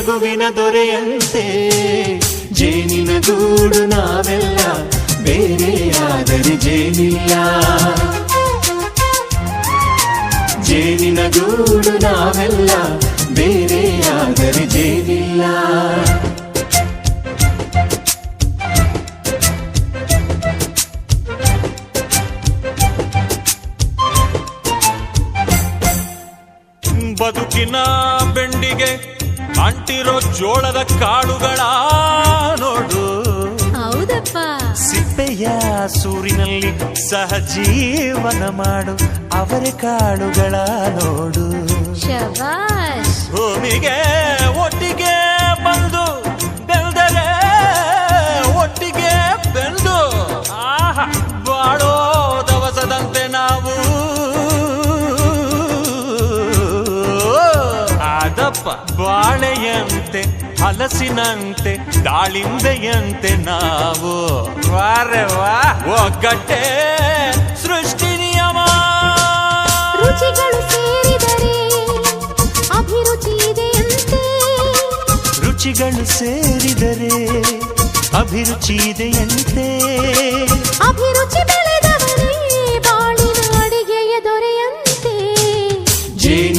ನಗುವಿನ ದೊರೆಯಂತೆ. ಜೇನಿನ ಗೂಡು ನಾವೆಲ್ಲ ಬೇರೆಯಾದರೆ ಜೇನಿಲ್ಲ. ಜೇನಿನ ಗೂಡು ನಾವೆಲ್ಲ ಬೇರೆಯಾದರೆ ಜೇನಿಲ್ಲ. ಬದುಕಿನ ಬೆಂಡಿಗೆ ಅಂಟಿರೋ ಜೋಳದ ಕಾಳುಗಳ ನೋಡು. ಹೌದಪ್ಪ. ಸಿಪ್ಪೆಯ ಸೂರಿನಲ್ಲಿ ಸಹಜೀವನ ಮಾಡು. ಅವರೆ ಕಾಳುಗಳ ನೋಡು. ಶಬಾಷ್. ಭೂಮಿಗೆ ಅದಪ್ಪ ಬಾಳೆಯಂತೆ ಹಲಸಿನಂತೆ ದಾಳಿಂಬೆಯಂತೆ ನಾವು. ವಾರೆ ವಾ. ಒಗ್ಗಟ್ಟೆ ಸೃಷ್ಟಿ ನಿಯಮ. ರುಚಿಗಳು ಸೇರಿದರೆ ಅಭಿರುಚಿ ಇದೆಯಂತೆ. ರುಚಿಗಳು ಸೇರಿದರೆ ಅಭಿರುಚಿ ಇದೆಯಂತೆ. ಅಭಿರುಚಿ